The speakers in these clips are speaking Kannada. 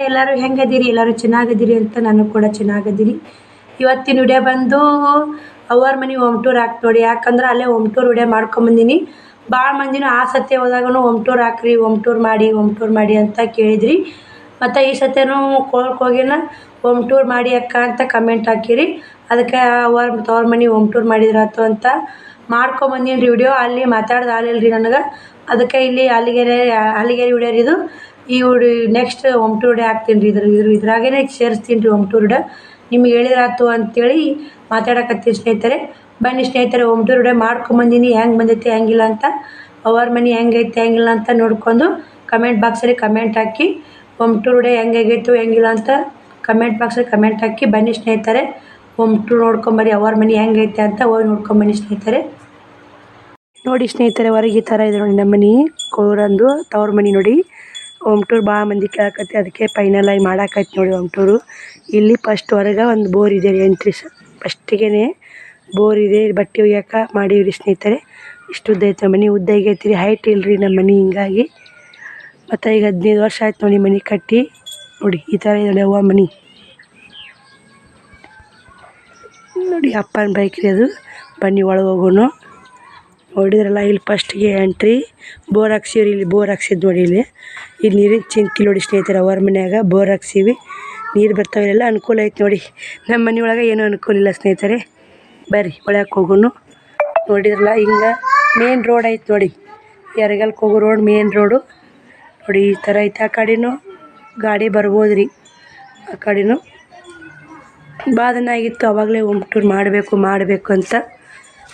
ಎಲ್ಲರೂ ಹೆಂಗದಿರಿ, ಎಲ್ಲರೂ ಚೆನ್ನಾಗದಿರಿ ಅಂತ ನಾನು ಕೂಡ ಚೆನ್ನಾಗದಿರಿ. ಇವತ್ತಿನ ವಿಡಿಯೋ ಬಂದು ಅವ್ರ ಮನೆ ಹೋಮ್ ಟೂರ್ ಹಾಕಿ ನೋಡಿ, ಯಾಕಂದ್ರೆ ಅಲ್ಲೇ ಹೋಮ್ ಟೂರ್ ವಿಡಿಯೋ ಮಾಡ್ಕೊಂಬಂದಿನಿ ಭಾಳ ಮಂದಿನೂ ಆ ಸತ್ಯ ಹೋದಾಗೂ ಹೋಮ್ ಟೂರ್ ಹಾಕ್ರಿ ಹೋಮ್ ಟೂರ್ ಮಾಡಿ ಹೋಮ್ ಟೂರ್ ಮಾಡಿ ಅಂತ ಕೇಳಿದ್ರಿ. ಮತ್ತು ಈ ಸತ್ಯನೂ ಕೋಳಕ್ಕೆ ಹೋಗಿನ ಹೋಮ್ ಟೂರ್ ಮಾಡಿ ಅಕ್ಕ ಅಂತ ಕಮೆಂಟ್ ಹಾಕಿರಿ. ಅದಕ್ಕೆ ಅವ್ರ ತವ್ರ ಮನೆ ಹೋಮ್ ಟೂರ್ ಮಾಡಿದ್ರಾತು ಅಂತ ಮಾಡ್ಕೊಂಬಂದಿನಿ ರೀ ವಿಡಿಯೋ. ಅಲ್ಲಿ ಮಾತಾಡ್ದು ಆಗಲಿಲ್ಲ ರೀ ನನಗೆ. ಅದಕ್ಕೆ ಇಲ್ಲಿ ಅಲ್ಲಿಗೆರೆ ಅಲ್ಲಿಗೆರೆ ವಿಡಿಯೋ ಇದು ಈ ವಿಡಿ ನೆಕ್ಸ್ಟ್ ಹೋಮ್ ಟೂರ್ಡೆ ಹಾಕ್ತೀನಿ ರೀ ಇದ್ರ ಇದ್ರ ಇದ್ರಾಗೇ ಸೇರಿಸ್ತೀನಿ ರೀ ಹೋಮ್ ಟೂರ್ ಡೇ. ನಿಮ್ಗೆ ಹೇಳಿದ್ರಾತು ಅಂತೇಳಿ ಮಾತಾಡಕತ್ತೀನಿ ಸ್ನೇಹಿತರೆ. ಬನ್ನಿ ಸ್ನೇಹಿತರೆ ಹೋಮ್ ಟೂರ್ ಡೇ ಮಾಡ್ಕೊಂಬಂದಿನಿ ಹೆಂಗೆ ಬಂದೈತಿ, ಹೆಂಗಿಲ್ಲ ಅಂತ. ಅವರ್ ಮನೆ ಹೆಂಗೈತೆ ಹೆಂಗಿಲ್ಲ ಅಂತ ನೋಡ್ಕೊಂಡು ಕಮೆಂಟ್ ಬಾಕ್ಸಲ್ಲಿ ಕಮೆಂಟ್ ಹಾಕಿ ಹೋಮ್ ಟೂರ್ ಡೇ ಹೆಂಗಾಗೈತು ಹೆಂಗಿಲ್ಲ ಅಂತ ಕಮೆಂಟ್ ಬಾಕ್ಸಲ್ಲಿ ಕಮೆಂಟ್ ಹಾಕಿ, ಬನ್ನಿ ಸ್ನೇಹಿತರೆ. ಹೋಮ್ ಟೂರ್ ನೋಡ್ಕೊಂಬರಿ ಅವ್ರ ಮನೆ ಹೆಂಗೈತೆ ಅಂತ ಹೋಗಿ ನೋಡ್ಕೊಂಬನ್ನಿ ಸ್ನೇಹಿತರೆ. ನೋಡಿ ಸ್ನೇಹಿತರೆ, ಹೊರಗೆ ಈ ಥರ ಇದೆ ನೋಡಿ, ನಮ್ಮ ಮನೆ, ಕೋರಂದು ತವ್ರ ಮನೆ ನೋಡಿ. ಹೋಮ್ ಟೂರ್ ಭಾಳ ಮಂದಿ ಕೇಳಕತ್ತಿ, ಅದಕ್ಕೆ ಫೈನಲ್ ಆಗಿ ಮಾಡಾಕೈತಿ ನೋಡಿ ಹೋಮ್ ಇಲ್ಲಿ ಫಸ್ಟ್ ಹೊರಗೆ ಒಂದು ಬೋರ್ ಇದೆ ರೀ ಫಸ್ಟ್ ಫಸ್ಟಿಗೆ ಬೋರ್ ಇದೆ, ಬಟ್ಟೆ ಒಯ್ಯಕ್ಕೆ ಮಾಡೀವಿ ರೀ ಸ್ನೇಹಿತರೆ. ಇಷ್ಟು ಉದ್ದ ಐತೆ ಮನೆ ಉದ್ದ ಆಗೈತಿ ರೀ ಹೈಟ್ ಇಲ್ಲ ರೀ ನಮ್ಮ ಮನೆ ಹಿಂಗಾಗಿ. ಮತ್ತು ಈಗ ಹದಿನೈದು ವರ್ಷ ಆಯ್ತು ನೋಡಿ ಮನೆ ಕಟ್ಟಿ. ನೋಡಿ, ಈ ಥರ ಇದೆ ಅವ್ವ ಮನೆ. ನೋಡಿ ಅಪ್ಪನ ಬೈಕ್ ರೀ ಅದು. ಬನ್ನಿ ಒಳಗೆ ಹೋಗೋಣ. ನೋಡಿದ್ರಲ್ಲ, ಇಲ್ಲಿ ಫಸ್ಟಿಗೆ ಎಂಟ್ರಿ ಬೋರ್ ಹಾಕ್ಸಿವ್ರಿ, ಇಲ್ಲಿ ಬೋರ್ ಹಾಕ್ಸಿದ್ದು ನೋಡಿ ಇಲ್ಲಿ. ಇಲ್ಲಿ ನೀರಿನ ಚಿಂಕಿ ನೋಡಿ ಸ್ನೇಹಿತರೆ, ಅವರ ಮನ್ಯಾಗ ಬೋರ್ ಹಾಕ್ಸೀವಿ. ನೀರು ಬರ್ತಾವೆ ಎಲ್ಲ ಅನುಕೂಲ ಐತೆ ನೋಡಿ. ನಮ್ಮ ಮನೆ ಒಳಗೆ ಏನೂ ಅನುಕೂಲ ಇಲ್ಲ ಸ್ನೇಹಿತರೆ. ಬರ್ರಿ, ಒಳಗೆ ಹೋಗೋಣ ನೋಡಿದ್ರಲ್ಲ, ಹಿಂಗೆ ಮೇನ್ ರೋಡ್ ಐತೆ ನೋಡಿ. ಎರಗಲ್ಗೆ ಹೋಗೋ ರೋಡ್ ಮೇನ್ ರೋಡು ನೋಡಿ, ಈ ಥರ ಐತೆ ಆ ಕಡೆನೂ. ಗಾಡಿ ಬರ್ಬೋದು ರೀ ಆ ಕಡೆನೂ. ಬಾದನ ದಿನ ಆಗಿತ್ತು, ಅವಾಗಲೇ ಹೋಮ್ ಟೂರ್ ಮಾಡಬೇಕು ಮಾಡಬೇಕು ಅಂತ.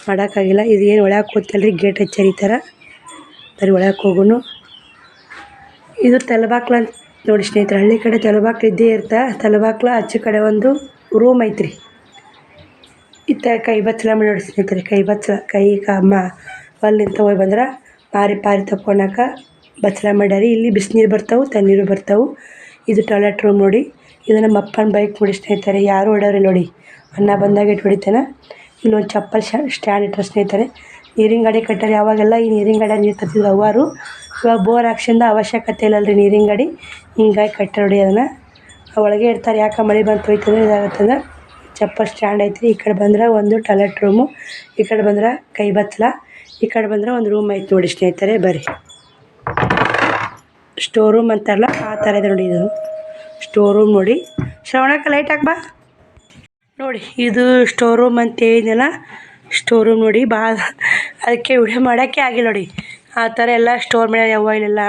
ಮಾಡೋಕ್ಕಾಗಿಲ್ಲ. ಇದು ಏನು ಒಳಗೆ ಕೂತಲ್ರಿ, ಗೇಟ್ ಹಚ್ಚರಿ ಈ ಥರ ಬರೀ ಒಳಗೆ ಹೋಗೋಣ ಇದು ತಲೆಬಾಕ್ಲ ಅಂತ ನೋಡಿ ಸ್ನೇಹಿತರೆ, ಹಳ್ಳಿ ಕಡೆ ತಲೆಬಾಕ್ಲು ಇದ್ದೇ ಇರ್ತಾ, ತಲೆಬಾಕ್ಲ ಆಚೆ ಕಡೆ ಒಂದು ರೂಮ್ ಐತ್ರಿ. ಇತ್ತ ಕೈ ಬಚ್ಚಲ ನೋಡಿ ಸ್ನೇಹಿತರೆ, ಕೈ ಬಚ್ಚಲ, ಕೈ ಕಮ್ಮ ಅಲ್ಲಿಂದ ಹೋಗಿ ಬಂದ್ರೆ ಪಾರಿ ಪಾರಿ ತಕ್ಕೊಳಕ ಬಚ್ಚಲ ಮಾಡ್ಯಾರಿ. ಇಲ್ಲಿ ಬಿಸಿನೀರು ಬರ್ತಾವೆ, ತಣ್ಣೀರು ಬರ್ತಾವೆ. ಇದು ಟಾಯ್ಲೆಟ್ ರೂಮ್ ನೋಡಿ. ಇದು ನಮ್ಮ ಅಪ್ಪನ ಬೈಕ್ ನೋಡಿ ಸ್ನೇಹಿತರೆ, ಯಾರು ಹೊಡ್ಯಾವ್ರಿ ನೋಡಿ. ಅನ್ನ ಬಂದಾಗ ಇಟ್ಟು ಹೊಡಿತಾನೆ. ಇಲ್ಲೊಂದು ಚಪ್ಪಲ್ ಸ್ಟ್ಯಾಂಡ್ ಇಟ್ಟರೆ ಸ್ನೇಹಿತರೆ. ನೀರಿನ ಗಾಡಿ ಕಟ್ಟಾರೆ ಅವಾಗೆಲ್ಲ ಈ ನೀರಿನ ಗಾಡಿ ನೀರು ತರ್ತಿದ್ರು ಅವ್ವಾರು. ಇವಾಗ ಬೋರ್ ಹಾಕ್ಸಿಂದ ಅವಶ್ಯಕತೆ ಇಲ್ಲ ಅಲ್ರಿ ನೀರಿನ ಗಾಡಿ. ಹಿಂಗಾಗಿ ಕಟ್ಟಾರ ನೋಡಿ ಅದನ್ನು ಒಳಗೆ ಇಡ್ತಾರೆ. ಯಾಕೆ ಮಳೆ ಬಂತು ಹೋಯ್ತಂದ್ರೆ ಇದಾಗತ್ತಂದ್ರೆ ಚಪ್ಪಲ್ ಸ್ಟ್ಯಾಂಡ್ ಐತ್ರಿ. ಈ ಕಡೆ ಬಂದ್ರೆ ಒಂದು ಟಾಯ್ಲೆಟ್ ರೂಮು, ಈ ಕಡೆ ಬಂದ್ರೆ ಕೈ ಬಚ್ಚಲ ಈ ಕಡೆ ಬಂದ್ರೆ ಒಂದು ರೂಮ್ ಐತೆ ನೋಡಿ ಸ್ನೇಹಿತರೆ, ಬರ್ರಿ. ಸ್ಟೋರ್ ರೂಮ್ ಅಂತಾರಲ್ಲ, ಆ ಥರ ಇದೆ ನೋಡಿ ಇದು. ಸ್ಟೋರ್ ರೂಮ್ ನೋಡಿ. ಶ್ರವಣಕ್ಕೆ ಲೈಟ್ ಹಾಕ್ಬಾ. ನೋಡಿ, ಇದು ಸ್ಟೋರ್ ರೂಮ್ ಅಂತ ಹೇಳಿದ್ನಲ್ಲ ಸ್ಟೋರ್ ರೂಮ್ ನೋಡಿ ಭಾಳ ಅದಕ್ಕೆ ವಿಡಿಯೋ ಮಾಡೋಕ್ಕೆ ಆಗಿಲ್ಲ ನೋಡಿ. ಆ ಥರ ಎಲ್ಲ ಸ್ಟೋರ್ ಮಾಡ್ಯಾರ ಯವ್ವ ಇಲ್ಲೆಲ್ಲ,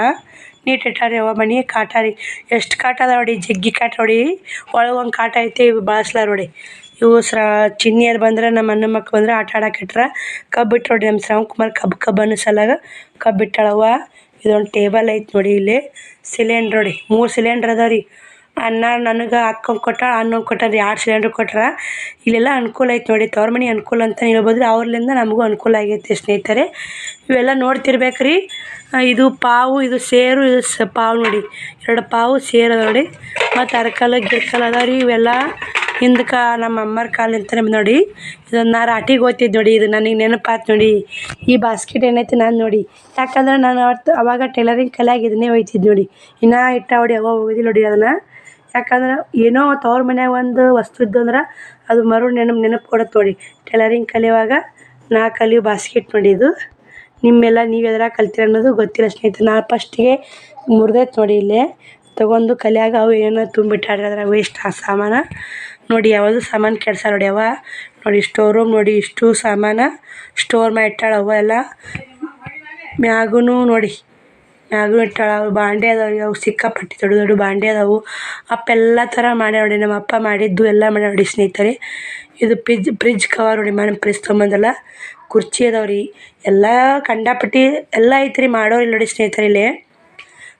ನೀಟ್ ಇಟ್ಟಾರೆ ಯವ್ವ ಮನೆ, ಕಾಟ ರೀ. ಎಷ್ಟು ಕಾಟ ಅದ ನೋಡಿ, ಜಗ್ಗಿ ಕಾಟ ನೋಡಿ. ಒಳಗೆ ಒಂದು ಕಾಟ ಐತಿ ಬಳಸ್ಲಾರ ನೋಡಿ. ಇವು ಸ್ರ ಚಿನ್ನಿಯರು ಬಂದ್ರೆ ನಮ್ಮ ಅಣ್ಣ ಮಕ್ಕ ಬಂದ್ರೆ ಆಟ ಆಡಕ್ಕೆ ಇಟ್ರ, ಕಬ್ಬು ಇಟ್ಟು ನೋಡಿ ನಮ್ಮ ಶ್ರವಣ್ ಕುಮಾರ್ ಕಬ್ಬು ಕಬ್ಬನ್ನು ಸಲಾಗ ಕಬ್ಬು ಇಟ್ಟಾಳವ್ವ. ಇದೊಂದು ಟೇಬಲ್ ಐತೆ ನೋಡಿ ಇಲ್ಲಿ. ಸಿಲಿಂಡ್ರ್ ನೋಡಿ, ಮೂರು ಸಿಲಿಂಡ್ರ್ ಅದಾವ ರೀ. ಅನ್ನ ನನಗೆ ಅಕ್ಕಂಗೆ ಕೊಟ್ಟಾಳ ಅಣ್ಣಂಗೆ ಕೊಟ್ಟಾರೆ ಎರಡು ಸಿಲಿಂಡ್ರ್ ಕೊಟ್ರ, ಇಲ್ಲೆಲ್ಲ ಅನುಕೂಲ ಐತೆ ನೋಡಿ. ತವ್ರ ಮನೆ ಅನುಕೂಲ ಅಂತ ಹೇಳ್ಬೋದು ರೀ ಅವ್ರಲಿಂದ ನಮಗೂ ಅನುಕೂಲ ಆಗೈತೆ ಸ್ನೇಹಿತರೆ. ಇವೆಲ್ಲ ನೋಡ್ತಿರ್ಬೇಕ್ರಿ. ಇದು ಪಾವು, ಇದು ಸೇರು, ಇದು ಸ, ಪಾವು ನೋಡಿ. ಎರಡು ಪಾವು, ಸೇರು ನೋಡಿ. ಮತ್ತು ಅರಕಲ್ಲು ಗಿರ್ಕಲ್ ಅದಾವ ರೀ. ಇವೆಲ್ಲ ಹಿಂದಕ್ಕೆ ನಮ್ಮ ಅಮ್ಮರ ಕಾಲಿಂತನೇ ನೋಡಿ. ಇದನ್ನು ನಾ ರಾಟಿಗೆ ಓದ್ತಿದ್ದೆ ನೋಡಿ. ಇದು ನನಗೆ ನೆನಪಾತು ನೋಡಿ. ಈ ಬಾಸ್ಕೆಟ್ ಏನೈತಿ ನಾನು ನೋಡಿ. ಯಾಕಂದ್ರೆ ನಾನು ಅವತ್ತು ಅವಾಗ ಟೈಲರಿಂಗ್ ಕಲೆಯಾಗಿ ಇದನ್ನೇ ಒಯ್ತಿದ್ದೆ ನೋಡಿ. ಇನ್ನೂ ಇಟ್ಟ ಹೊಡಿ ಯಾವಾಗ ಹೋಗಿದ್ದಿಲ್ಲ ನೋಡಿ ಅದನ್ನು. ಯಾಕಂದ್ರೆ ಏನೋ ತವ್ರ ಮನ್ಯಾಗ ಒಂದು ವಸ್ತು ಇದ್ದು ಅಂದ್ರೆ ಅದು ಮರು ನೆನಪು ನೆನಪು ಕೊಡತ್ತೆ ನೋಡಿ. ಟೈಲರಿಂಗ್ ಕಲಿಯುವಾಗ ನಾ ಕಲಿಯೋ ಬಾಸ್ಕೆಟ್ ನೋಡಿ ಇದು. ನಿಮ್ಮೆಲ್ಲ ನೀವು ಎದ್ರಾಗ ಕಲ್ತೀರ ಅನ್ನೋದು ಗೊತ್ತಿಲ್ಲ ಸ್ನೇಹಿತರೆ. ನಾ ಫಸ್ಟಿಗೆ ಮುರಿದೈತೆ ನೋಡಿ ಇಲ್ಲೇ. ತೊಗೊಂಡು ಕಲಿಯಾಗ ಅವು ಏನೋ ತುಂಬಿಟ್ಟಾಡ್ರಿ ಅದ್ರಾಗ ವೇಸ್ಟ್ ಆ ಸಾಮಾನು. ನೋಡಿ ಯಾವುದು ಸಾಮಾನು ಕೆಡ್ಸ ನೋಡಿ ಅವ. ನೋಡಿ ಸ್ಟೋರ್ ರೂಮ್ ನೋಡಿ ಇಷ್ಟು ಸಾಮಾನು. ಸ್ಟೋರ್ ಮಾಡಿ ಇಟ್ಟಾಳ ಅವ ಎಲ್ಲ. ಮ್ಯಾಗೂ ನೋಡಿ. ಮ್ಯಾಗೂ ಇಟ್ಟಾಳ ಅವು ಬಾಂಡೆ ಅದಾವ ಅವು ಸಿಕ್ಕಾಪಟ್ಟೆ ದೊಡ್ಡ ದೊಡ್ಡ ಬಾಂಡೆ ಅದಾವು. ಅಪ್ಪ ಎಲ್ಲ ಥರ ಮಾಡಿ ನೋಡಿ ನಮ್ಮ ಅಪ್ಪ ಮಾಡಿದ್ದು ಎಲ್ಲ ಮಾಡಿ ನೋಡಿ ಸ್ನೇಹಿತರೆ. ಇದು ಫ್ರಿಜ್ ಫ್ರಿಜ್ ಕವರ್ ನೋಡಿ ಮೇಡಮ್ ಫ್ರಿಜ್ ತೊಗೊಂಬಂದಲ್ಲ. ಕುರ್ಚಿ ಅದಾವ ರೀ ಎಲ್ಲ ಕಂಡಾಪಟ್ಟಿ ಎಲ್ಲ ಐತ್ರಿ ಮಾಡೋರು ಇಲ್ಲಿ ನೋಡಿ ಸ್ನೇಹಿತರೆ ಇಲ್ಲಿ.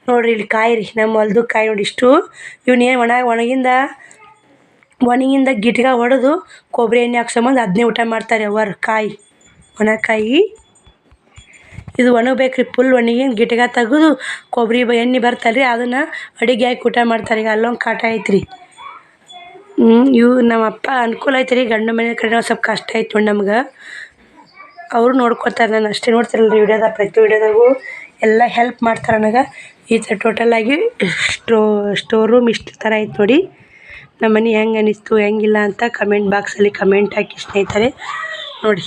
ನೋಡ್ರಿ ಇಲ್ಲಿ ಕಾಯಿ ರೀ, ನಮ್ಮ ಹೊಲ್ದು ಕಾಯಿ ನೋಡಿ ಇಷ್ಟು. ಏನು ಒಣ, ಒಣಗಿಂದ ಒಣಗಿಂದ ಗಿಟ್ಗ ಹೊಡೆದು ಕೊಬ್ಬರಿ ಎಣ್ಣೆ ಹಾಕ್ಸೊಂಬಂದು ಅದನ್ನೇ ಊಟ ಮಾಡ್ತಾರೆ ಅವರು ಕಾಯಿ ಒಣಕಾಯಿ ಇದು ಒಣಗಬೇಕು ರೀ ಫುಲ್ ಒಣಗಿನ ಗಿಟಗ ತೆಗೆದು ಕೊಬ್ಬರಿ ಬ ಎಣ್ಣೆ ರೀ ಅದನ್ನು ಅಡುಗೆ ಹಾಕಿ ಊಟ ಮಾಡ್ತಾರೆ. ಈಗ ಅಲ್ಲೊಂದು ಕಾಟ ಐತೆ ರೀ ಹ್ಞೂ ಇವು ನಮ್ಮ ಅಪ್ಪ ಅನುಕೂಲ ಐತೆ ರೀ ಗಂಡ ಮನೆ ಕಡೆ ಸ್ವಲ್ಪ ಕಷ್ಟ ನೋಡಿ ನಮ್ಗೆ. ಅವರು ನೋಡ್ಕೊತಾರೆ ನಾನು ಅಷ್ಟೇ ನೋಡ್ತಿರಲ್ಲ ರೀ ವಿಡಿಯೋದಾಗ ಪ್ರತಿ ವಿಡಿಯೋದಾಗೂ ಎಲ್ಲ ಹೆಲ್ಪ್ ಮಾಡ್ತಾರೆ ನನಗೆ. ಈ ಥರ ಟೋಟಲಾಗಿ ಸ್ಟೋ ಸ್ಟೋರ್ ರೂಮ್ ಇಷ್ಟು ಥರ ಐತೆ ನೋಡಿ. ನಮ್ಮ ಮನೆ ಹೆಂಗೆ ಅನ್ನಿಸ್ತು ಹೆಂಗಿಲ್ಲ ಅಂತ ಕಮೆಂಟ್ ಬಾಕ್ಸಲ್ಲಿ ಕಮೆಂಟ್ ಹಾಕಿ ಸ್ನೇಹಿತರೆ, ನೋಡಿ.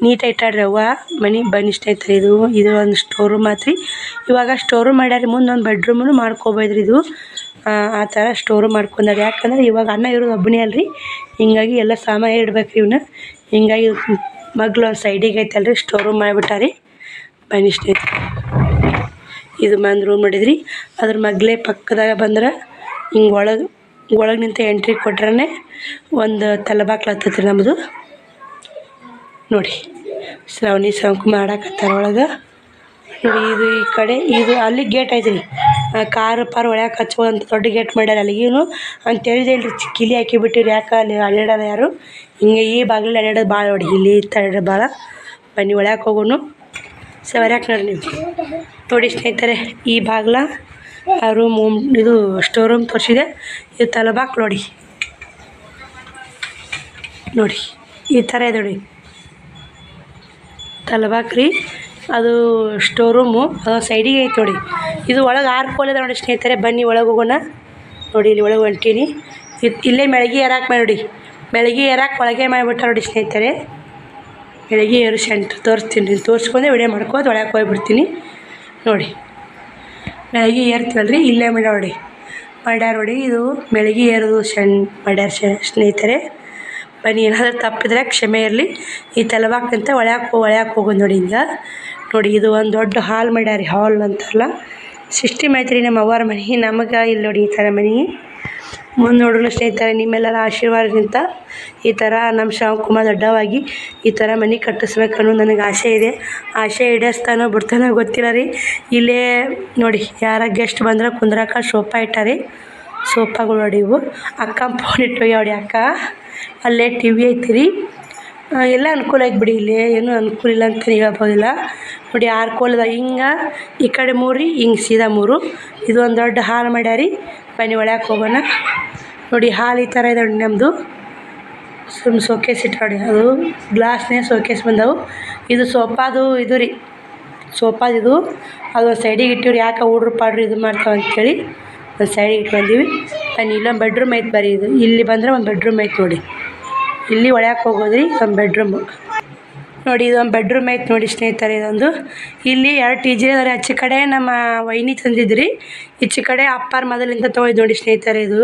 ನೀಟಾಗಿ ಇಟ್ಟಾಡ್ರಿ ಅವ್ವ. ಮನೆ ಇಷ್ಟ ಐತ್ರಿ ಇದು ಇದು ಒಂದು ಸ್ಟೋರ್ ರೂಮ್ ಆತ್ರಿ ಇವಾಗ ಸ್ಟೋರ್ ರೂಮ್ ಮಾಡ್ಯಾರ ಮುಂದೆ ಒಂದು ಬೆಡ್ರೂಮನ್ನು ಮಾಡ್ಕೋಬೋದ್ರಿ ಇದು. ಆ, ಥರ ಸ್ಟೋರ್ ಮಾಡ್ಕೊಂಡಾರ ಯಾಕಂದ್ರೆ ಇವಾಗ ಅಣ್ಣ ಇರೋದು ಒಬ್ಬನೇ ಅಲ್ರಿ. ಹಿಂಗಾಗಿ ಎಲ್ಲ ಸಾಮಾನು ಇಡ್ಬೇಕ್ರಿ ಇವನ್ನ ಹಿಂಗಾಗಿ ಮಗ್ಳು ಒಂದು ಸೈಡಿಗೆ ಐತಲ್ರಿ ಸ್ಟೋರ್ ರೂಮ್ ಮಾಡಿಬಿಟ್ಟಾರಿ. ಬನ್ನಿ ಐತೆ ಇದು ಬಂದು ರೂಮ್ ಮಾಡಿದ್ರಿ. ಅದ್ರ ಮಗ್ಲೇ ಪಕ್ಕದಾಗ ಬಂದ್ರೆ ಹಿಂಗೆ ಒಳಗೆ ಒಳಗೆ ನಿಂತು ಎಂಟ್ರಿ ಕೊಟ್ರೆ ಒಂದು ತಲೆಬಾಕ್ಲು ಹತ್ತತ್ರಿ ನಮ್ಮದು ನೋಡಿ, ಶ್ರಾವಣಿ ಸಂಕು ಮಾಡಾಕತ್ತಾರ ಒಳಗೆ. ನೋಡಿ, ಇದು ಈ ಕಡೆ, ಇದು ಅಲ್ಲಿ ಗೇಟ್ ಐತ್ರಿ. ರೀ ಕಾರ್ ಪಾರ್ ಒಳಗೆ ಹಚ್ಚುವಂಥ ದೊಡ್ಡ ಗೇಟ್ ಮಾಡ್ಯಾರ ಅಲ್ಲಿಗೇನು ಅಂತ ಹೇಳಿದೆ ಇಲ್ರಿ ಕಿಲಿ ಹಾಕಿ ಬಿಟ್ಟಿರಿ ಯಾಕೆ ಅಲ್ಲಿ ಅಡ್ಯಾಡಲ್ಲ ಯಾರು? ಹಿಂಗೆ ಈ ಬಾಗಿಲು ಅಡ್ಡಾಡೋದು ಭಾಳ ನೋಡಿ, ಇಲ್ಲಿ ತಡ ಭಾಳ ಬನ್ನಿ, ಒಳಗೆ ಹೋಗೋನು. ಸವರ್ಯಾಕೆ ನೋಡ್ರಿ ನೀವು. ನೋಡಿ ಸ್ನೇಹಿತರೆ, ಈ ಬಾಗ್ಲ ರೂಮ್ ಇದು ಸ್ಟೋರ್ ರೂಮ್ ತೋರಿಸಿದೆ. ಇದು ತಲಬಾಕ್ ನೋಡಿ. ನೋಡಿ, ಈ ಥರ ಇದೆ ನೋಡಿ. ತಲಬಾಕ್ ರೀ ಅದು ಸ್ಟೋರ್ ರೂಮು ಅದು ಸೈಡಿಗೆ ಐತೆ ನೋಡಿ. ಇದು ಒಳಗೆ ಆರು ಕೋಲ್ ಇದೆ ನೋಡಿ ಸ್ನೇಹಿತರೆ. ಬನ್ನಿ ಒಳಗೆ ಹೋಗೋಣ. ನೋಡಿ ಇಲ್ಲಿ ಒಳಗೆ ಹೊಂಟೀನಿ. ಇಲ್ಲೇ ಮೆಳಗಿ ಏರಾಕ್ ಮಾಡಿ ನೋಡಿ. ಮೆಳಗಿ ಏರಾಕ್ ಒಳಗೆ ಮಾಡಿಬಿಟ್ಟ ನೋಡಿ ಸ್ನೇಹಿತರೆ. ಬೆಳಗ್ಗೆ ಏರು ಸೆಂಟ್ರ್ ತೋರಿಸ್ತೀನಿ. ತೋರಿಸ್ಕೊಂಡೆ ವಿಡಿಯೋ ಮಾಡ್ಕೋದು ಒಳಗೆ ಹೋಗ್ಬಿಡ್ತೀನಿ. ನೋಡಿ. ಬೆಳಗ್ಗೆ ಏರ್ತೀವಲ್ಲ ರೀ ಇಲ್ಲೇ ಮಾಡ್ಯಾರ ನೋಡಿ. ಮಾಡ್ಯಾರ ನೋಡಿ. ಇದು ಬೆಳಗ್ಗೆ ಏರೋದು ಸೆಂಟ್ ಮಾಡ್ಯಾರ ಸ್ನೇಹಿತರೆ. ಬನ್ನಿ ಏನಾದರೂ ತಪ್ಪಿದ್ರೆ ಕ್ಷಮೆ ಇರಲಿ. ಈ ತಲವಾಕ್ನಂತೆ ಒಳ್ಯಾಕೆ ಒಳ್ಯಾಕೆ ಹೋಗೋದು ನೋಡಿ ಹಿಂಗೆ ನೋಡಿ, ಇದು ಒಂದು ದೊಡ್ಡ ಹಾಲ್ ಮಾಡ್ಯಾರ, ಹಾಲ್ ಅಂತಾರಲ್ಲ. ಸಿಸ್ಟಮ್ ಐತ್ರಿ ನಮ್ಮ ಅವ್ವಾರ ಮನೆ. ನಮಗೆ ಇಲ್ಲಿ ನೋಡಿ ಈ ಥರ ಮನೆ. ಮುಂದೆ ನೋಡೋಣ ಸ್ನೇಹಿತರೆ, ನಿಮ್ಮೆಲ್ಲರ ಆಶೀರ್ವಾದದಿಂದ ಈ ಥರ ನಮ್ಮ ಶಿವಕುಮಾರ್ ದೊಡ್ಡವಾಗಿ ಈ ಥರ ಮನೆ ಕಟ್ಟಿಸ್ಬೇಕು ಅನ್ನೋ ನನಗೆ ಆಸೆ ಇದೆ. ಆಸೆ ಈಡೇರಿಸ್ತಾನೋ ಬಿಡ್ತಾನೋ ಗೊತ್ತಿಲ್ಲ ರೀ. ಇಲ್ಲೇ ನೋಡಿ, ಯಾರ ಗೆಸ್ಟ್ ಬಂದ್ರೆ ಕುಂದ್ರಾಕ ಸೋಫಾ ಇಟ್ಟಾರಿ. ಸೋಫಾಗಳು ನೋಡಿ ಇವು. ಅಕ್ಕ ಫೋನ್ ಇಟ್ಟು ನೋಡಿ ಅಕ್ಕ? ಅಲ್ಲೇ ಟಿ ವಿ ಐತಿ ರೀ ಎಲ್ಲ ಅನುಕೂಲ ಐತೆ ಬಿಡಿ ಇಲ್ಲಿ, ಏನೂ ಅನುಕೂಲ ಇಲ್ಲ ಅಂತ ಹೇಳ್ಬೋದಿಲ್ಲ ನೋಡಿ ಆರು ಕೋಲದ ಹಿಂಗೆ, ಈ ಕಡೆ ಮೂರು ರೀ, ಹಿಂಗೆ ಸೀದಾ ಮೂರು. ಇದು ಒಂದು ದೊಡ್ಡ ಹಾಲ್ ಮಾಡ್ಯಾರಿ. ಮನೆ ಒಳಗೆ ಹೋಗೋಣ. ನೋಡಿ ಹಾಲು ಈ ಥರ ಇದೆ ನಮ್ಮದು ಸುಮ್ಮನೆ ಸೋಕೇಸ್ ಇಟ್ಟಾಡಿ ಅದು ಗ್ಲಾಸ್ನೇ ಸೋಕೇಸ್ ಬಂದವು. ಇದು ಸೋಫಾದು ಇದು ರೀ. ಇದು. ಅದು ಸೈಡಿಗೆ ಇಟ್ಟಿವ್ರಿ. ಯಾಕೆ ಹುಡ್ರು ಪಾಡ್ರಿ ಇದು ಮಾಡ್ತಾವೆ ಅಂತೇಳಿ. ಒಂದು ಸೈಡಿಗೆ ಇಟ್ಟು ಬನ್ನಿ ಇಲ್ಲೊಂದು ಬೆಡ್ರೂಮ್ ಐತೆ ಬರೀ ಇದು. ಇಲ್ಲಿ ಬಂದರೆ ಒಂದು ಬೆಡ್ರೂಮ್ ಐತೆ ನೋಡಿ. ಇಲ್ಲಿ ಒಳಗೆ ಹೋಗೋದ್ರಿ, ಒಂದು ಬೆಡ್ರೂಮು ನೋಡಿ ಇದೊಂದು ಬೆಡ್ರೂಮ್ ಐತೆ ನೋಡಿ ಸ್ನೇಹಿತರೆ ಇದೊಂದು. ಇಲ್ಲಿ ಎರಡು ಟಿ ಜಿ ಅದಾರೆ ಆಚೆ ಕಡೆ ನಮ್ಮ ವೈನಿ ತಂದಿದ್ರಿ. ಈಚೆ ಕಡೆ ಅಪ್ಪಾರ ಮೊದಲಿಂದ ತೊಗೊಂಡಿದ್ದು ನೋಡಿ ಸ್ನೇಹಿತರೆ ಇದು.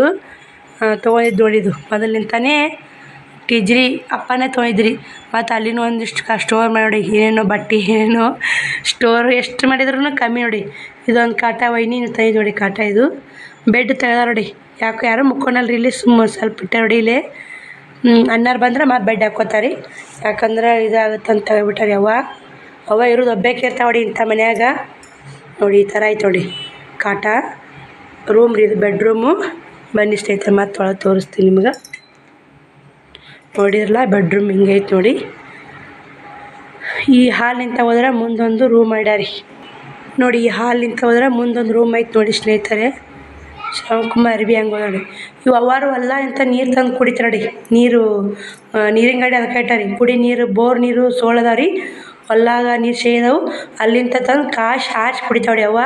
ತೊಗೊಂಡಿದ್ದು ನೋಡಿ ಇದು. ಮೊದಲಿಂದನೇ ಟಿಜ್ರಿ ಅಪ್ಪನೇ ತೊಗೊಂಡಿದ್ರಿ. ಮತ್ತು ಅಲ್ಲಿನೂ ಒಂದಿಷ್ಟು ಸ್ಟೋರ್ ಮಾಡಿ ನೋಡಿ, ಏನೇನೋ ಬಟ್ಟೆ, ಏನೇನೋ ಸ್ಟೋರ್ ಎಷ್ಟು ಮಾಡಿದ್ರು ಕಮ್ಮಿ ನೋಡಿ. ಇದೊಂದು ಕಾಟ ವೈನಿ ತಂದಿದ್ದು ನೋಡಿ, ಕಾಟ ಇದು. ಬೆಡ್ ತೆಗೆದ ನೋಡಿ. ಯಾಕೆ ಯಾರೂ ಮುಕ್ಕೊಳಲ್ರಿ ಇಲ್ಲಿ ಸುಮ್ಮ ಸ್ವಲ್ಪ ಇಲ್ಲಿ. ಅನ್ನಾರು ಬಂದ್ರೆ ಮತ್ತೆ ಬೆಡ್ ಹಾಕ್ಕೋತಾರೆ. ಯಾಕಂದ್ರೆ ಇದಾಗುತ್ತೆ ಅಂತ ಹೇಳ್ಬಿಟ್ಟಾರೆ ಅವ್ವ. ಅವ್ವ ಇರೋದು ಒಬ್ಬೇಕೆ ನೋಡಿ ಇಂಥ ಮನ್ಯಾಗ. ನೋಡಿ, ಈ ಥರ ಆಯ್ತು ನೋಡಿ. ಕಾಟ ರೂಮ್ ರೀ, ಇದು ಬೆಡ್ರೂಮು ಬನ್ನಿ ಐತೆ ಮತ್ತೆ ಒಳಗೆ ತೋರಿಸ್ತೀನಿ ನಿಮ್ಗೆ. ನೋಡಿರಲ್ಲ ಬೆಡ್ರೂಮ್ ಹಿಂಗೆ ಐತೆ ನೋಡಿ. ಈ ಹಾಲಿಂದ ಹೋದ್ರೆ ಮುಂದೊಂದು ರೂಮ್ ಮಾಡ್ಯಾರಿ ನೋಡಿ, ಈ ಹಾಲಿಂದ ಹೋದ್ರೆ ಮುಂದೊಂದು ರೂಮ್ ಐತೆ ನೋಡಿ ಸ್ನೇಹಿತರೆ. ಶಿವಕುಮಾರ್ ಅರ್ಬಿ ಹಂಗೆ ನೋಡಿ ಇವು ಅವಾರು ಹೊಲ ಇಂಥ ನೀರು ತಂದು ಕುಡಿತಾರೆ ನೋಡಿ ನೀರು ನೀರಿನ ಗಾಡಿ ಅದಕ್ಕೆ ರೀ ಕುಡಿ ನೀರು, ಬೋರ್ ನೀರು ಸೋಳದಾವ ರೀ. ಹೊಲ್ಲಾಗ ನೀರು ಸೇದವು ಅಲ್ಲಿಂದ ತಂದು ಕಾಶ್ ಹಾಚಿ ಕುಡಿತಾವೆ ಅವ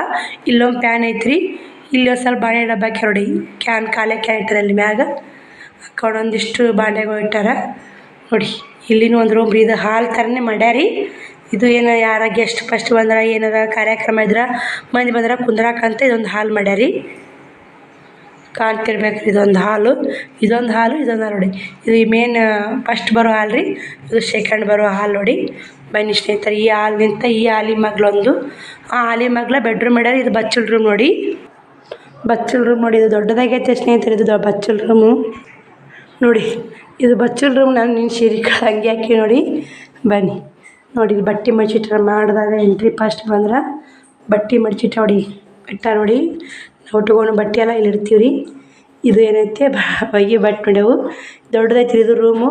ಇಲ್ಲೊಂದು ಪ್ಯಾನ್ ಐತ್ರಿ. ಇಲ್ಲಿ ಒಂದು ಸ್ವಲ್ಪ ಬಾಳೆ ಡಬ್ಬ ನೋಡಿ. ಕ್ಯಾನ್ ಕಾಲೆ ಕ್ಯಾನ್ ಇಟ್ಟಾರೆ ಅಲ್ಲಿ ಮ್ಯಾಗ. ಆ ಒಂದಿಷ್ಟು ಬಾಂಡೆಗಳು ಇಟ್ಟಾರ. ನೋಡಿ, ಇಲ್ಲಿನೂ ಒಂದು ರೂಮ್ ರೀ. ಇದು ಹಾಲ್ ಥರನೇ ಮಾಡ್ಯಾರಿ. ಇದು ಏನು ಯಾರ ಗೆಸ್ಟ್ ಫಸ್ಟ್ ಬಂದ್ರೆ, ಏನಾರ ಕಾರ್ಯಕ್ರಮ ಇದ್ರೆ, ಮಂದಿ ಬಂದ್ರೆ ಕುಂದ್ರಾಕಂತ ಇದೊಂದು ಹಾಲ್ ಮಾಡ್ಯಾರಿ. ಕಾಣ್ತಿರ್ಬೇಕು. ಇದೊಂದು ಹಾಲು ಇದೊಂದು ಹಾಲು ಇದೊಂದು ಹಾಲು ನೋಡಿ. ಇದು ಮೇನ್ ಫಸ್ಟ್ ಬರೋ ಹಾಲು ರೀ. ಇದು ಸೆಕೆಂಡ್ ಬರೋ ಹಾಲು ನೋಡಿ. ಬನ್ನಿ ಸ್ನೇಹಿತರೆ, ಈ ಹಾಲಿನಿಂತ ಈ ಹಾಲಿ ಮಗ್ಲೊಂದು. ಆ ಹಾಲಿ ಮಗ್ಲ ಬೆಡ್ರೂಮ್ ಮಾಡ್ಯಾರ ಇದು ಬಚ್ಚಲ್ ರೂಮ್ ನೋಡಿ. ಬಚ್ಚಲ್ ರೂಮ್ ನೋಡಿ. ಇದು ದೊಡ್ಡದಾಗೈತೆ ಸ್ನೇಹಿತರೆ, ಇದು ಬಚ್ಚಲ್ ರೂಮು ನೋಡಿ, ಇದು ಬಚ್ಚಲ್ ರೂಮ್ ನಾನು ನಿನ್ನ ಸೀರೆ ಹಂಗೆ ಹಾಕಿ ನೋಡಿ. ಬನ್ನಿ. ನೋಡಿ ಇಲ್ಲಿ ಬಟ್ಟೆ ಮಡ್ಚಿಟ್ರೆ ಮಾಡಿದಾಗ ಎಂಟ್ರಿ ಫಸ್ಟ್ ಬಂದ್ರೆ ಬಟ್ಟೆ ಮಡ್ಚಿಟ್ಟ ನೋಡಿ. ಬೆಟ್ಟ ನೋಡಿ. ಉಟ್ಕೊಂಡು ಬಟ್ಟೆ ಎಲ್ಲ ಇಲ್ಲಿ ಇಡ್ತೀವಿ ರೀ. ಇದು ಏನೈತೆ? ಹೊಯ್ಗೆ ಬಟ್ಟೆ ಮಾಡ್ಯಾವು ದೊಡ್ಡದೈತಿ ಇದು ರೂಮು.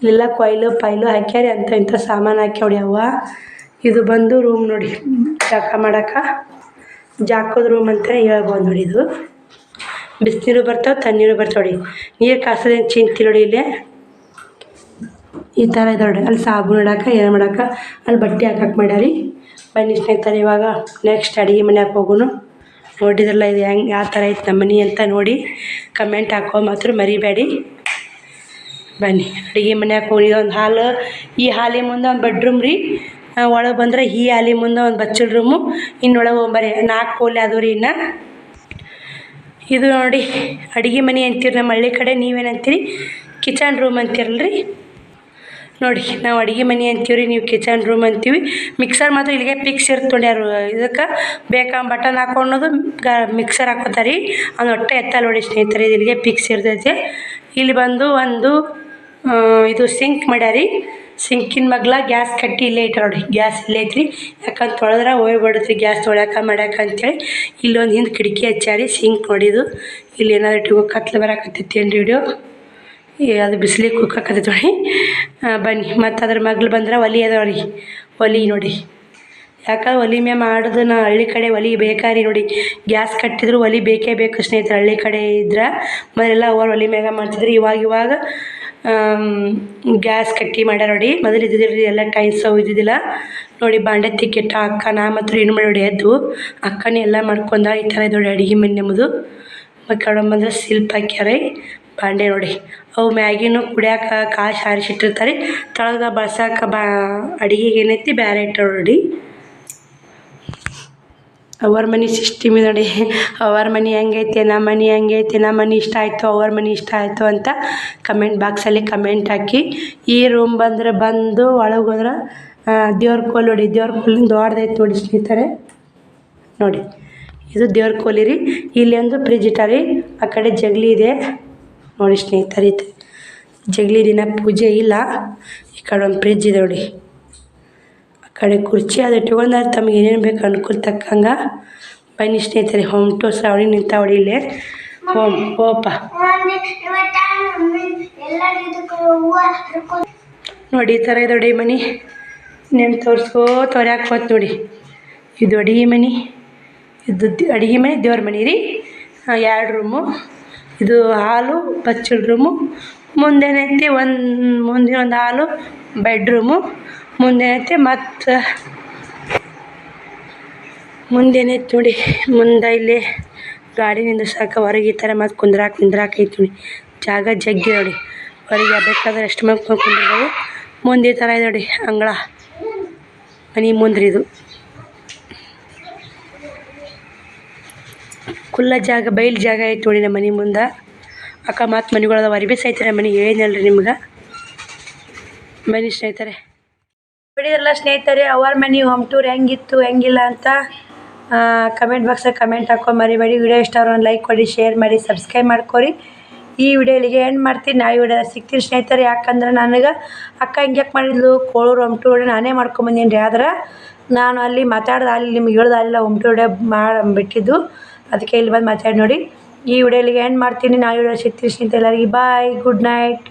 ಇಲ್ಲೆಲ್ಲ ಕೊಯ್ಲು, ಪೈಲು ಹಾಕ್ಯಾರಿ ಅಂತ ಇಂಥ ಸಾಮಾನು ಹಾಕಿ ನೋಡಿ ಇದು ಬಂದು ರೂಮ್ ನೋಡಿ, ಜಾಕ ಮಾಡಕ್ಕೆ ಜಾಕೋದ ರೂಮ್ ಅಂತಲೇ ಹೇಳ್ಬೋದು ನೋಡಿ ಇದು. ಬಿಸಿನೀರು ಬರ್ತಾವೆ, ತಣ್ಣೀರು ಬರ್ತಾವೆ ನೋಡಿ. ನೀರು ಕಾಸೋದೇನು ಚಿಂತಿ ನೋಡಿ ಇಲ್ಲೇ. ಈ ಥರ ಇದೆ ನೋಡಿ ಅಲ್ಲಿ ಸಾಬೂನು ಇಡಕ್ಕೆ ಏನು ಮಾಡಕ್ಕೆ ಅಲ್ಲಿ ಬಟ್ಟೆ ಹಾಕಕ್ಕೆ ಮಾಡ್ಯಾರಿ. ಬನ್ನಿ ಸ್ನೇಹಿತರೆ, ಇವಾಗ ನೆಕ್ಸ್ಟ್ ಅಡುಗೆ ಮನ್ಯಾಗ ಹೋಗೋನು ನೋಡಿದ್ರಲ್ಲ ಇದು, ಹೆಂಗೆ ಯಾವ ಥರ ಐತೆ ನಮ್ಮ ಮನೆ ಅಂತ ನೋಡಿ ಕಮೆಂಟ್ ಹಾಕೋ ಮಾತ್ರ ಮರಿಬೇಡಿ. ಬನ್ನಿ, ಅಡುಗೆ ಮನ್ಯಾಗ ಹೋಗಿ ಒಂದು ಹಾಲು ಈ ಹಾಲಿ ಮುಂದೆ ಒಂದು ಬೆಡ್ರೂಮ್ ರೀ. ಒಳಗೆ ಬಂದ್ರೆ ಈ ಹಾಲಿ ಮುಂದೆ ಒಂದು ಬಚ್ಚಲ್ ರೂಮು ಇನ್ನೊಳಗೆ ಹೋಗ್ಬರಿ ನಾಲ್ಕು ಕೋಲೆ ಅದು ರೀ ಇನ್ನು. ಇದು ನೋಡಿ, ಅಡುಗೆ ಮನೆ ಅಂತೀರಿ ನಮ್ಮ ಹಳ್ಳಿ ಕಡೆ, ನೀವೇನು ಅಂತೀರಿ? ಕಿಚನ್ ರೂಮ್ ಅಂತೀರಲ್ಲ ರೀ ನೋಡಿ, ನಾವು ಅಡುಗೆ ಮನೆ ಅಂತೀವಿ ನೀವು ಕಿಚನ್ ರೂಮ್ ಅಂತೀವಿ. ಮಿಕ್ಸರ್ ಮಾತ್ರ ಇಲ್ಲಿಗೆ ಪಿಕ್ಸ್ ಇರ್ತೊಂಡ್ಯಾರು ಇದಕ್ಕೆ ಬೇಕಾ ಬಟನ್ ಹಾಕೊಳ್ಳೋದು ಗ ಮಿಕ್ಸರ್ ಹಾಕೋತಾರೆ. ರೀ ಹೊಟ್ಟೆ ಎತ್ತಲ್ಲ ನೋಡಿ ಸ್ನೇಹಿತರೆ ಇಲ್ಲಿಗೆ ಪಿಕ್ಸ್ ಇರ್ತೈತೆ ಇಲ್ಲಿ ಬಂದು ಒಂದು ಇದು ಸಿಂಕ್ ಮಾಡ್ಯಾರಿ. ಸಿಂಕಿನ ಮಗ್ಲ ಗ್ಯಾಸ್ ಕಟ್ಟಿ ಇಲ್ಲೇ ಇಟ್ಟು ನೋಡಿ ಗ್ಯಾಸ್ ಇಲ್ಲೇ ಐತ್ರಿ. ಯಾಕಂತ ತೊಳೆದ್ರೆ ಹೋಗ್ಬಿಡುತ್ತೆ ಗ್ಯಾಸ್ ತೊಳ್ಯಾಕ ಮಾಡ್ಯಾಕ ಅಂತೇಳಿ. ಇಲ್ಲೊಂದು ಹಿಂದೆ ಕಿಟಕಿ ಹಚ್ಚಾರಿ ಸಿಂಕ್ ನೋಡಿದು ಇಲ್ಲಿ ಏನಾದ್ರೂ ಇಟ್ಕೋ, ಕತ್ಲು ಬರಕತ್ತೈತಿ ಏನು ವಿಡಿಯೋ ಅದು ಬಿಸಿಲಿಗೆ ಕುಕ್ಕಕತ್ತೈತೆ ನೋಡಿ ಬನ್ನಿ, ಮತ್ತು ಅದ್ರ ಮಗ್ಳು ಬಂದ್ರೆ ಒಲಿ ಅದಾವ ರೀ. ಒಲಿ ನೋಡಿ. ಯಾಕೆ? ಒಲಿ ಮ್ಯಾಗ ಮಾಡೋದು ನಾ ಹಳ್ಳಿ ಕಡೆ ಒಲಿ ಬೇಕಾರಿ ನೋಡಿ. ಗ್ಯಾಸ್ ಕಟ್ಟಿದ್ರು ಒಲಿ ಬೇಕೇ ಬೇಕು ಸ್ನೇಹಿತರೆ. ಹಳ್ಳಿ ಕಡೆ ಇದ್ರೆ ಮೊದಲೆಲ್ಲ ಅವ್ರು ಒಲಿ ಮ್ಯಾಗ ಮಾಡ್ತಿದ್ರು. ಇವಾಗ ಇವಾಗ ಗ್ಯಾಸ್ ಕಟ್ಟಿ ಮಾಡ್ಯಾರ ನೋಡಿ. ಮೊದಲು ಇದ್ದಿದ್ದಿಲ್ಲ ಎಲ್ಲ ಅವು ಇದ್ದಿದ್ದಿಲ್ಲ. ನೋಡಿ ಬಾಂಡೆ ತಿಕ್ಕಿಟ್ಟ ಅಕ್ಕ ನಾ ಮಾತ್ರ ಏನು ಮಾಡಿ ನೋಡಿ ಎದ್ದು ಅಕ್ಕನೇ ಎಲ್ಲ ಮಾಡ್ಕೊಂಡ ಈ ಥರ ಇದು ನೋಡಿ ಅಡುಗೆ ಮನೆ ನಮ್ಮದು ಮತ್ತು ಬಂದ್ರೆ ಸಿಲ್ಪ್ ಹಾಕ್ಯಾರ. ಬಾಂಡೆ ನೋಡಿ. ಅವು ಮ್ಯಾಗಿನೂ ಕುಡಿಯಾಕ ಕಾಸು ಹಾರಿಸಿಟ್ಟಿರ್ತಾರೆ ತಳಗ ಬಳ್ಸಾಕ ಬಾ, ಅಡಿಗೆಗೆ ಏನೈತಿ? ಬ್ಯಾರೆ ಇಟ್ಟ ನೋಡಿ. ಅವರ ಮನೆ ಸಿಸ್ಟಮ್ ಇದೆ ನೋಡಿ. ಅವರ ಮನೆ ಹೆಂಗೈತೆ? ನಮ್ಮ ಮನೆ ಹೆಂಗೈತೆ? ನಮ್ಮ ಮನೆ ಇಷ್ಟ ಆಯಿತು? ಅವ್ರ ಮನೆ ಇಷ್ಟ ಆಯಿತು ಅಂತ ಕಮೆಂಟ್ ಬಾಕ್ಸಲ್ಲಿ ಕಮೆಂಟ್ ಹಾಕಿ. ಈ ರೂಮ್ ಬಂದರೆ ಬಂದು ಒಳಗೋದ್ರೆ ದೇವ್ರ ಕೋಲ್ ನೋಡಿ. ದೇವ್ರ ಕೋಲಿಂದ ದೊಡ್ಡದೈತೆ ನೋಡಿ ಸ್ನೇಹಿತರೆ. ನೋಡಿ. ಇದು ದೇವ್ರ ಕೋಲಿ ರೀ. ಇಲ್ಲಿ ಒಂದು ಫ್ರಿಜ್ ರೀ ಆ ಕಡೆ ಜಗಲಿ ಇದೆ. ನೋಡಿ ಸ್ನೇಹಿತರೆ ಜಗಲಿ ದಿನ ಪೂಜೆ ಇಲ್ಲ. ಈ ಕಡೆ ಒಂದು ಫ್ರಿಜ್ ಇದೆ ನೋಡಿ. ಆ ಕಡೆ ಕುರ್ಚಿ ಅದು ಇಟ್ಕೊಂಡ್ರೆ ತಮಗೆ ಏನೇನು ಬೇಕು ಅನುಕೂಲ ತಕ್ಕಂಗೆ ಬನ್ನಿ ಸ್ನೇಹಿತರೆ ಹೋಮ್ ಟು ಅವಳಿ ನಿಂತಾವಡಿ ಇಲ್ಲೇ. ಹೋಮ್ ಓಪ ನೋಡಿ ಈ ಥರ ಇದೆ ಮನಿ. ನೇಮ್ ತೋರಿಸ್ಕೋ ತೋರ್ಯಾಕೆ ಹೋತ್ ನೋಡಿ. ಇದು ಅಡಿಗೆ ಮನೆ. ಇದು ಅಡುಗೆ ಮನೆ, ದೇವ್ರ ಮನೆ ರೀ. ಎರಡು ರೂಮು ಇದು ಹಾಲು ಪಚ್ಚಲ್ ರೂಮು ಮುಂದೇನೈತಿ ಒಂದು, ಮುಂದೆ ಒಂದು ಹಾಲು ಬೆಡ್ರೂಮು ಮುಂದೇನೈತಿ ಮತ್ತು ಮುಂದೇನೈತಿ ನೋಡಿ. ಮುಂದೆ ಇಲ್ಲಿ ಗಾಡಿ ನಿಂದ್ರಸಾಕ ಹೊರಗೆ ಈ ಥರ ಮತ್ತು ಕುಂದ್ರಾಕ ನಿಂದ್ರಾಕ ಐತಿ ನೋಡಿ. ಜಾಗ ಜಗ್ಗಿ ನೋಡಿ. ಹೊರಗೆ ಬೇಕಾದ್ರೆ ಎಷ್ಟು ಮಂದಿ ಕುಂದಿರ್ಬೋದು ಮುಂದೆ ಈ ಥರ ಇದೆ ನೋಡಿ ಅಂಗಳ. ಮನೆ ಮುಂದ್ರಿ ಕುಲ್ಲ ಜಾಗ ಬಯಲು ಜಾಗ ಐತೆ ನೋಡಿ ನಮ್ಮ ಮನೆ ಮುಂದೆ. ಅಕ್ಕ ಮತ್ತು ಮನೆಗಳದ ಅರಿಬೇಸ್ ಐತೆ ನಮ್ಮ ಮನೆ ಹೇಳಿದ್ನಲ್ರಿ ನಿಮ್ಗೆ? ಬನ್ನಿ ಸ್ನೇಹಿತರೆ. ಬಿಡಿದ್ರಲ್ಲ ಸ್ನೇಹಿತರೆ ಅವರ್ ಮನೆ ಹೋಮ್ ಟೂರ್ ಹೆಂಗಿತ್ತು, ಹೆಂಗಿಲ್ಲ ಅಂತ ಕಮೆಂಟ್ ಬಾಕ್ಸಾಗ ಕಮೆಂಟ್ ಹಾಕೊ ಮರಿಬೇಡಿ. ವಿಡಿಯೋ ಇಷ್ಟ ಒಂದು ಲೈಕ್ ಕೊಡಿ ಶೇರ್ ಮಾಡಿ ಸಬ್ಸ್ಕ್ರೈಬ್ ಮಾಡ್ಕೊರಿ. ಈ ವಿಡಿಯೋ ಇಲ್ಲಿಗೆ ಏನು ಮಾಡ್ತೀನಿ. ನಾವು ವಿಡಿಯೋ ಸಿಗ್ತೀನಿ ಸ್ನೇಹಿತರೆ. ಯಾಕಂದ್ರೆ ನನಗೆ ಅಕ್ಕ ಹಿಂಗ್ಯಾಕೆ ಮಾಡಿದ್ಲು? ಕೋಳೂರು ಹೋಮ್ ಟೂರ್ ನಾನೇ ಮಾಡ್ಕೊಂಬಂದೀನಿ ರೀ ಆದ್ರೆ ನಾನು ಅಲ್ಲಿ ಮಾತಾಡ್ದೆ ಅಲ್ಲಿ ನಿಮ್ಗೆ ಹೇಳ್ದೆ ಅಲ್ಲ ಹೋಮ್ ಟೂರ್ ಮಾಡಿ ಬಿಟ್ಟಿದ್ದು. ಅದಕ್ಕೆ ಇಲ್ಲಿ ಬಂದು ಮಾತಾಡಿ ನೋಡಿ. ಈ ವಿಡಿಯೋ ಇಲ್ಲಿಗೆ ಎಂಡ್ ಮಾಡ್ತೀನಿ ನಾಳೆ ವಿಡಿಯೋ ಸಿಗ್ತೀನಿ ಸ್ನೇಹಿತರೆ ಎಲ್ಲರಿಗೆ ಬಾಯ್ ಗುಡ್ ನೈಟ್